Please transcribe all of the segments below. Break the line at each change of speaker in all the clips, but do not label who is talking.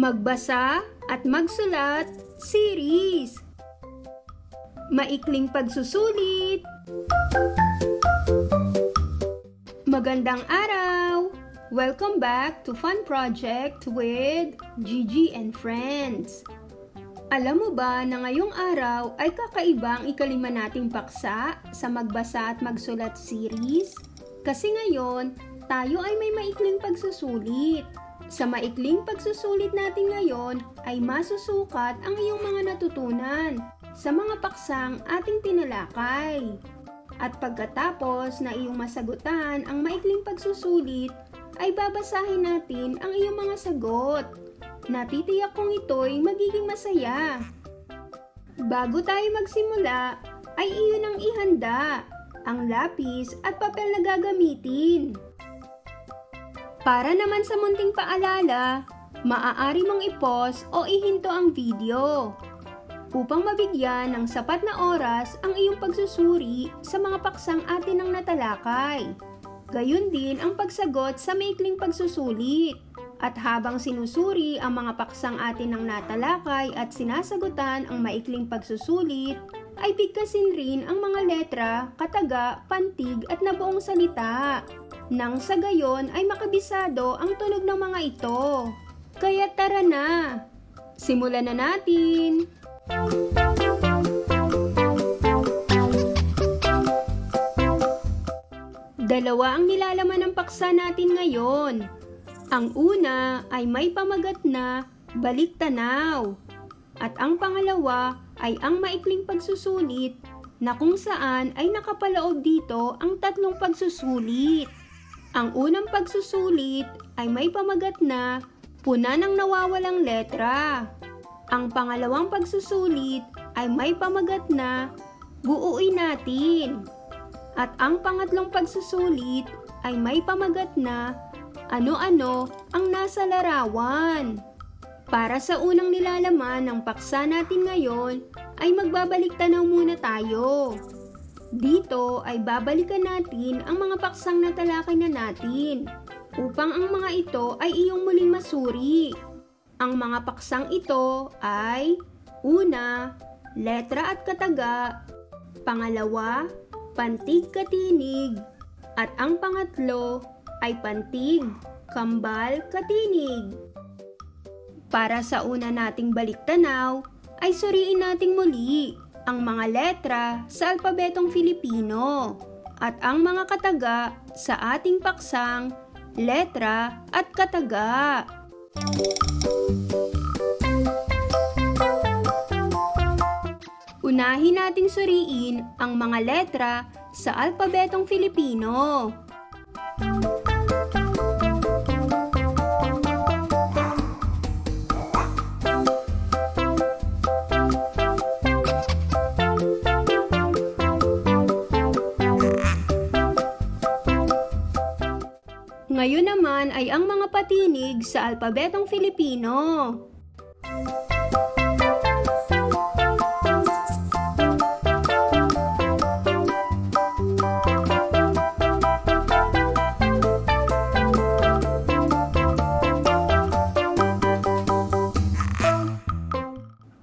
Magbasa at magsulat series. Maikling pagsusulit. Magandang araw! Welcome back to Fun Project with Gigi and Friends. Alam mo ba na ngayong araw ay kakaibang ikalima nating paksa sa Magbasa at Magsulat series? Kasi ngayon, tayo ay may maikling pagsusulit. Sa maikling pagsusulit natin ngayon ay masusukat ang iyong mga natutunan sa mga paksang ating tinalakay. At pagkatapos na iyong masagutan ang maikling pagsusulit, ay babasahin natin ang iyong mga sagot. Natitiyak kong ito'y magiging masaya. Bago tayo magsimula, ay iyon ang ihanda, ang lapis at papel na gagamitin. Para naman sa munting paalala, maaari mong i-pause o ihinto ang video upang mabigyan ng sapat na oras ang iyong pagsusuri sa mga paksang atin ang natalakay. Gayun din ang pagsagot sa maikling pagsusulit. At habang sinusuri ang mga paksang atin ng natalakay at sinasagutan ang maikling pagsusulit, ay bigkasin rin ang mga letra, kataga, pantig at nabuong salita. Nang sa gayon ay makabisado ang tunog ng mga ito. Kaya tara na! Simulan na natin! Dalawa ang nilalaman ng paksa natin ngayon. Ang una ay may pamagat na balik tanaw. At ang pangalawa ay ang maikling pagsusulit na kung saan ay nakapaloob dito ang tatlong pagsusulit. Ang unang pagsusulit ay may pamagat na puna ng nawawalang letra. Ang pangalawang pagsusulit ay may pamagat na buuin natin. At ang pangatlong pagsusulit ay may pamagat na ano-ano ang nasa larawan. Para sa unang nilalaman ng paksa natin ngayon ay magbabalik tanaw muna tayo. Dito ay babalikan natin ang mga paksang natalakay na natin upang ang mga ito ay iyong muling masuri. Ang mga paksang ito ay una, letra at kataga, pangalawa, pantig katinig, at ang pangatlo ay pantig, kambal, katinig. Para sa una nating baliktanaw, ay suriin nating muli ang mga letra sa alpabetong Filipino at ang mga kataga sa ating paksang letra at kataga. Unahin nating suriin ang mga letra sa alpabetong Filipino. Ngayon naman ay ang mga patinig sa alpabetong Filipino.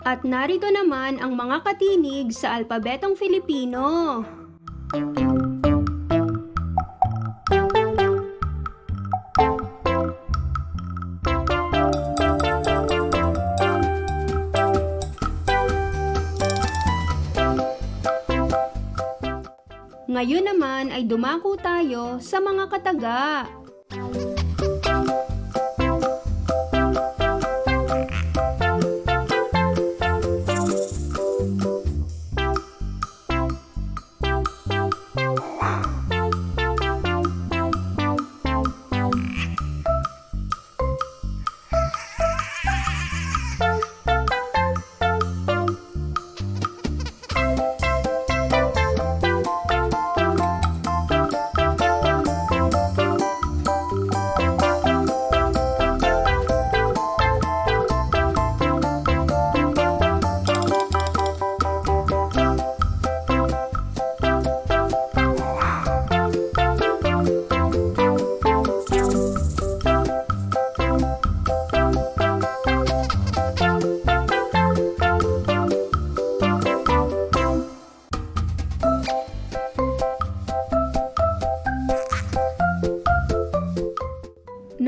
At narito naman ang mga katinig sa alpabetong Filipino. Ngayon naman ay dumako tayo sa mga kataga.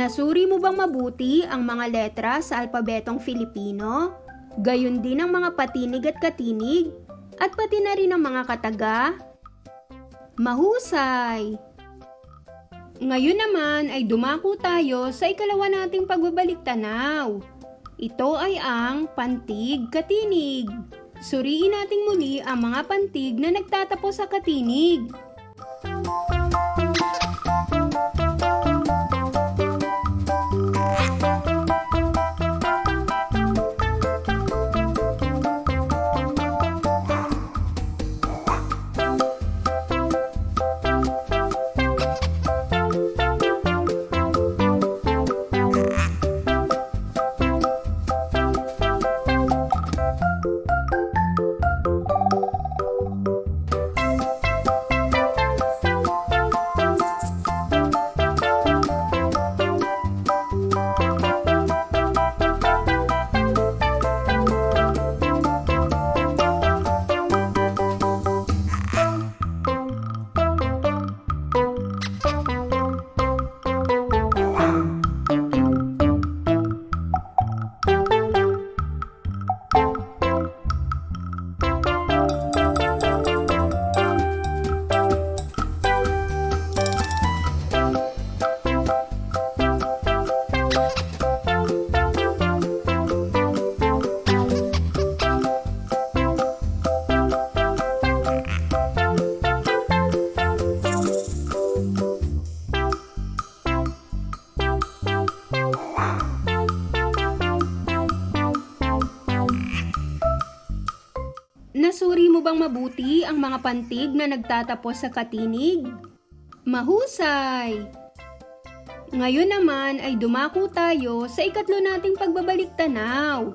Nasuri mo bang mabuti ang mga letra sa alpabetong Filipino? Gayon din ang mga patinig at katinig? At pati na rin ang mga kataga? Mahusay! Ngayon naman ay dumako tayo sa ikalawa nating pagbabalik tanaw. Ito ay ang pantig katinig. Suriin nating muli ang mga pantig na nagtatapos sa katinig. Nasuri mo bang mabuti ang mga pantig na nagtatapos sa katinig? Mahusay! Ngayon naman ay dumako tayo sa ikatlo nating pagbabalik tanaw.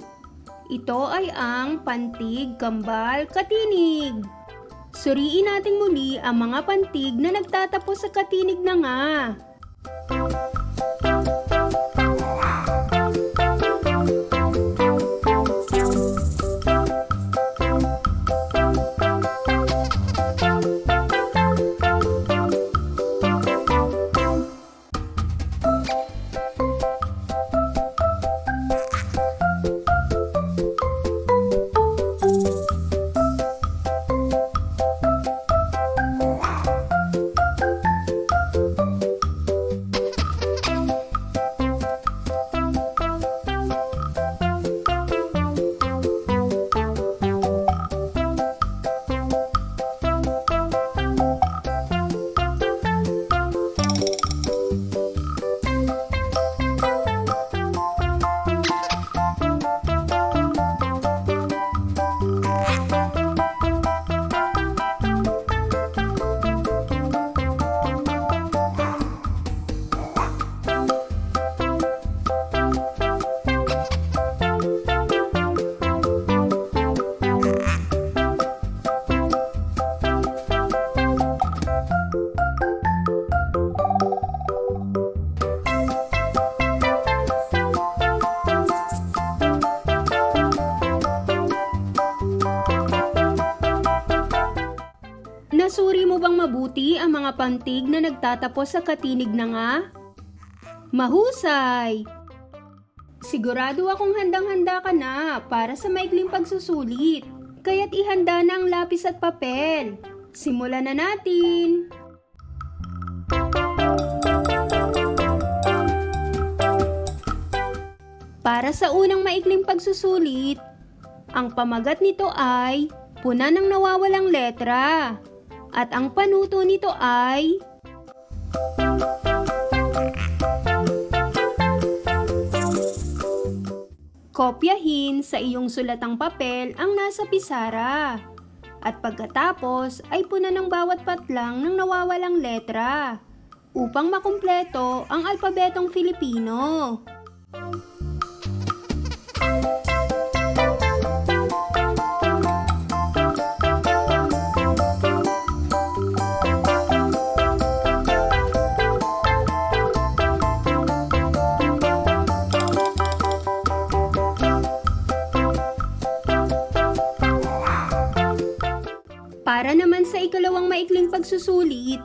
Ito ay ang pantig, kambal, katinig. Suriin natin muli ang mga pantig na nagtatapos sa katinig na nga. Nasuri pantig na nagtatapos sa katinig na nga? Mahusay! Sigurado akong handang-handa ka na para sa maikling pagsusulit. Kaya't ihanda na ang lapis at papel. Simulan na natin! Para sa unang maikling pagsusulit, ang pamagat nito ay puna ng nawawalang letra. At ang panuto nito ay Kopyahin sa iyong sulatang papel ang nasa pisara. At pagkatapos ay puna ng bawat patlang ng nawawalang letra upang makumpleto ang alpabetong Filipino. Ikalawang maikling pagsusulit,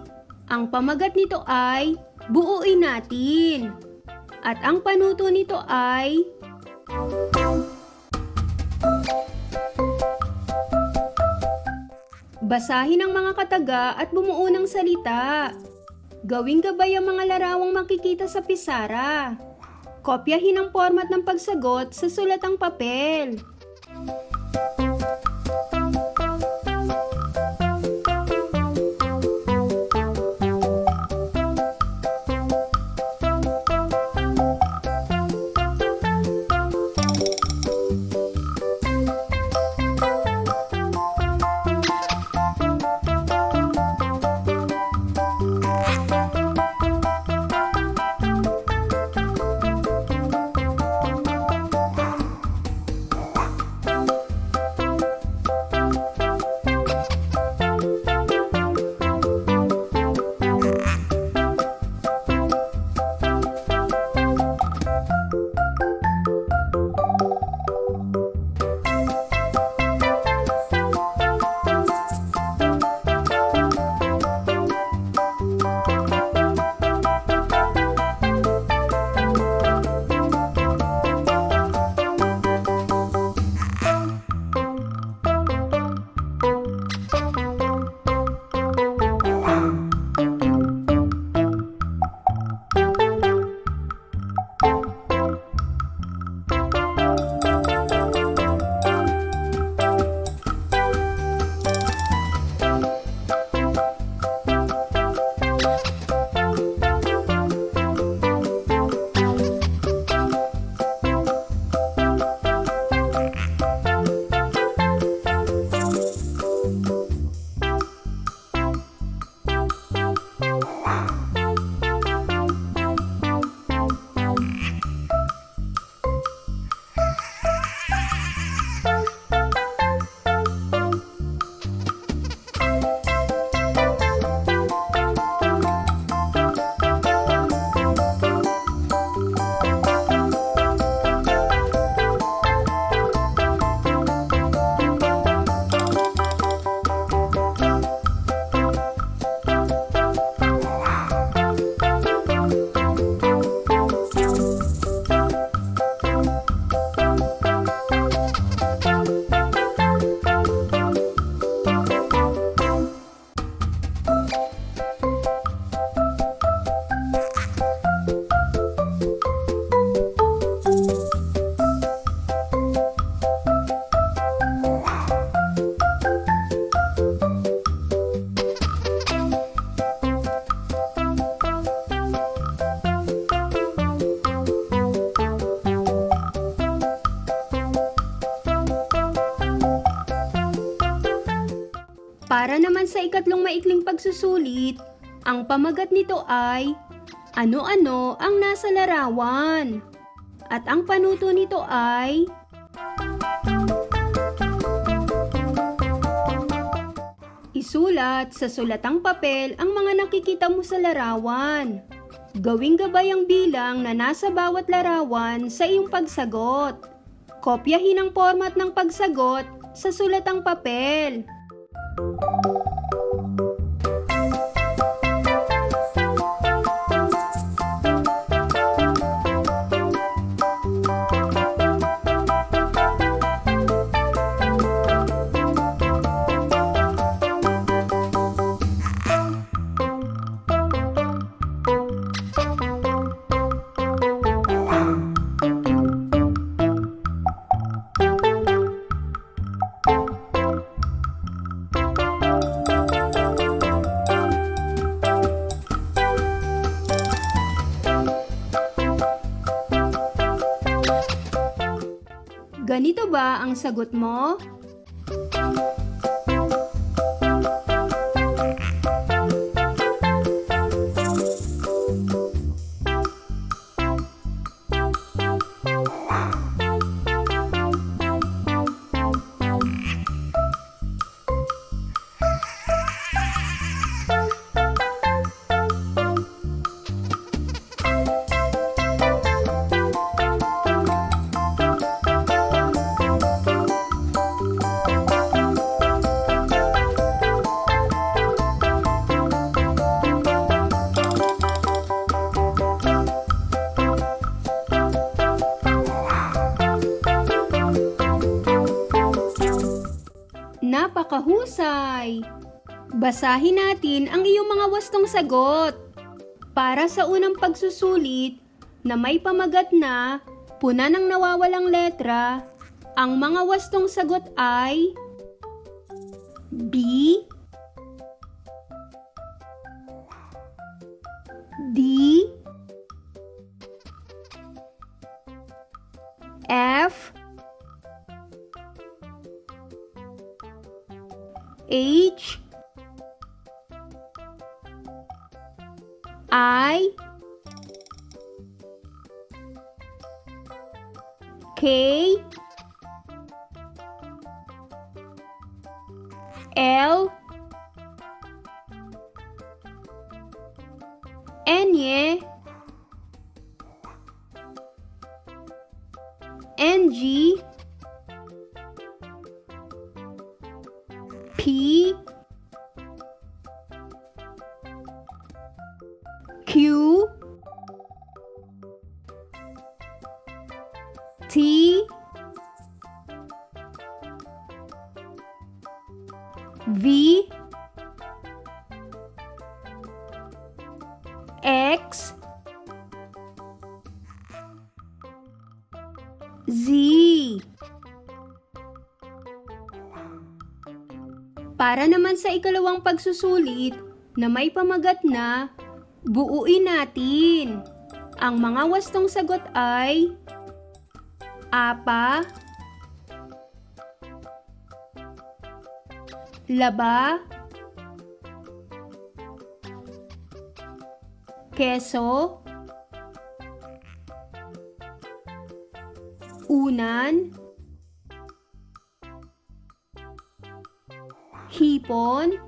ang pamagat nito ay buuin natin. At ang panuto nito ay Basahin ang mga kataga at bumuo ng salita. Gawing gabay ang mga larawang makikita sa pisara. Kopyahin ang format ng pagsagot sa sulatang papel. Ikatlong maikling pagsusulit, ang pamagat nito ay ano-ano ang nasa larawan. At ang panuto nito ay Isulat sa sulatang papel ang mga nakikita mo sa larawan. Gawing gabay ang bilang na nasa bawat larawan sa iyong pagsagot. Kopyahin ang format ng pagsagot sa sulatang papel. Ganito ba ang sagot mo? Mahusay! Basahin natin ang iyong mga wastong sagot. Para sa unang pagsusulit na may pamagat na puna ng nawawalang letra, ang mga wastong sagot ay B, D, F, H, I, K, L, X, Z. Para naman sa ikalawang pagsusulit na may pamagat na, buuin natin. Ang mga wastong sagot ay apa, laba, keso, unan, hipon,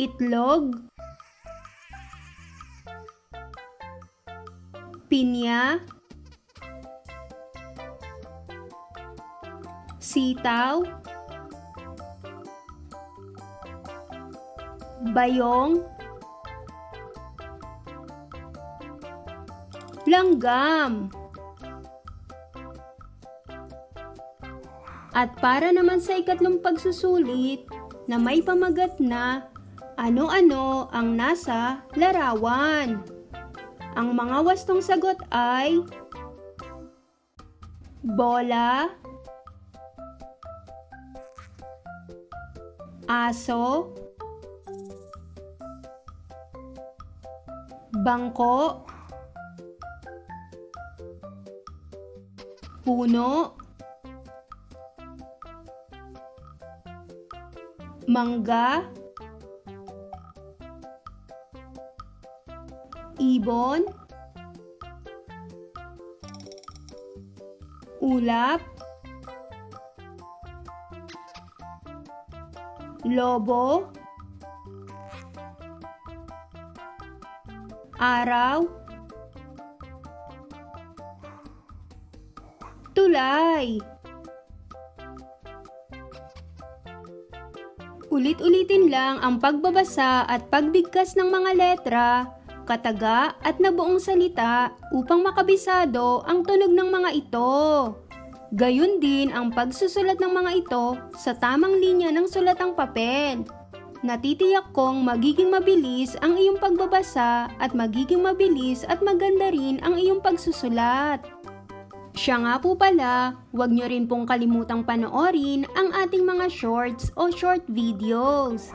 itlog, pinya, sitaw, bayong, langgam. At para naman sa ikatlong pagsusulit na may pamagat na ano-ano ang nasa larawan. Ang mga wastong sagot ay bola, aso, bangko, puno, mangga, ibon, ulap, lobo, araw, tulay. Ulit-ulitin lang ang pagbabasa at pagbigkas ng mga letra, kataga at nabuong salita upang makabisado ang tunog ng mga ito. Gayun din ang pagsusulat ng mga ito sa tamang linya ng sulatang papel. Natitiyak kong magiging mabilis ang iyong pagbabasa at magiging mabilis at maganda rin ang iyong pagsusulat. Siya nga po pala, huwag nyo rin pong kalimutang panoorin ang ating mga shorts o short videos.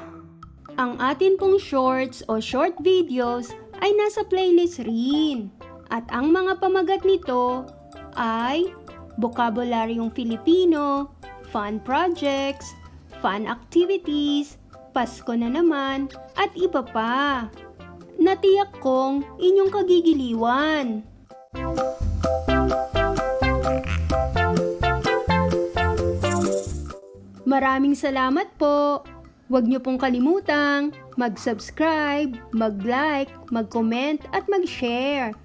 Ang atin pong shorts o short videos ay nasa playlist rin. At ang mga pamagat nito ay Bokabularyong Filipino, Fun Projects, Fun Activities, Pasko na naman, at iba pa. Natiyak kong inyong kagigiliwan. Maraming salamat po! Huwag niyo pong kalimutang mag-subscribe, mag-like, mag-comment at mag-share.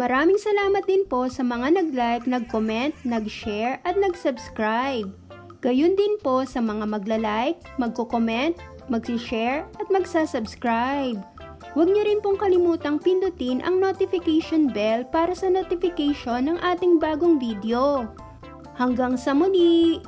Maraming salamat din po sa mga nag-like, nag-comment, nag-share at nag-subscribe. Gayun din po sa mga magla-like, magko-comment, mag-share at magsa-subscribe. Huwag niyo rin pong kalimutang pindutin ang notification bell para sa notification ng ating bagong video. Hanggang sa muli!